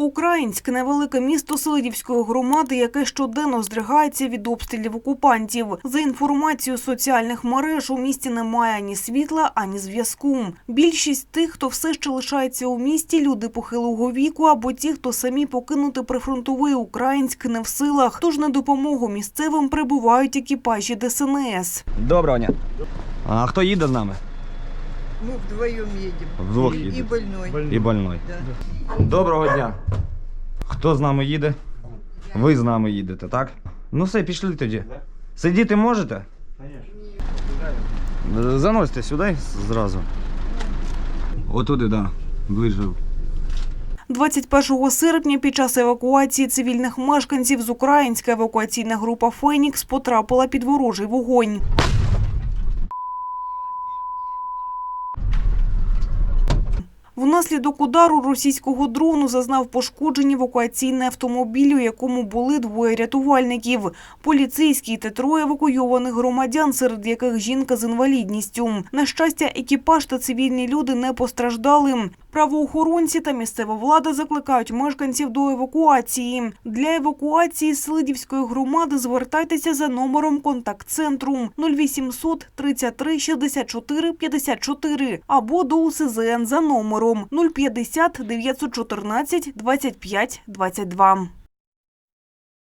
Українськ невелике місто Селидівської громади, яке щоденно здригається від обстрілів окупантів. За інформацією соціальних мереж, у місті немає ані світла, ані зв'язку. Більшість тих, хто все ще лишається у місті, люди похилого віку або ті, хто самі покинути прифронтовий Українськ не в силах. Тож на допомогу місцевим прибувають екіпажі ДСНС. Доброго дня. А хто їде з нами? Мы вдвоем едем. Вдвох И їдете. больной. І больной. Да. Доброго дня. Хто з нами їде? Ви з нами їдете, так? Ну все, пішли тоді. Сидіти можете? Звісно. Заносьте сюди зразу. Отуди, так. Да. Ближе. 21 серпня під час евакуації цивільних мешканців з Українська евакуаційна група «Фенікс» потрапила під ворожий вогонь. Внаслідок удару російського дрону зазнав пошкоджені евакуаційний автомобіль, у якому були двоє рятувальників – поліцейський та троє евакуйованих громадян, серед яких жінка з інвалідністю. На щастя, екіпаж та цивільні люди не постраждали. Правоохоронці та місцева влада закликають мешканців до евакуації. Для евакуації з Селидівської громади звертайтеся за номером контакт-центру 0800 33 64 54 або до УСЗН за номером 050 914 25 22.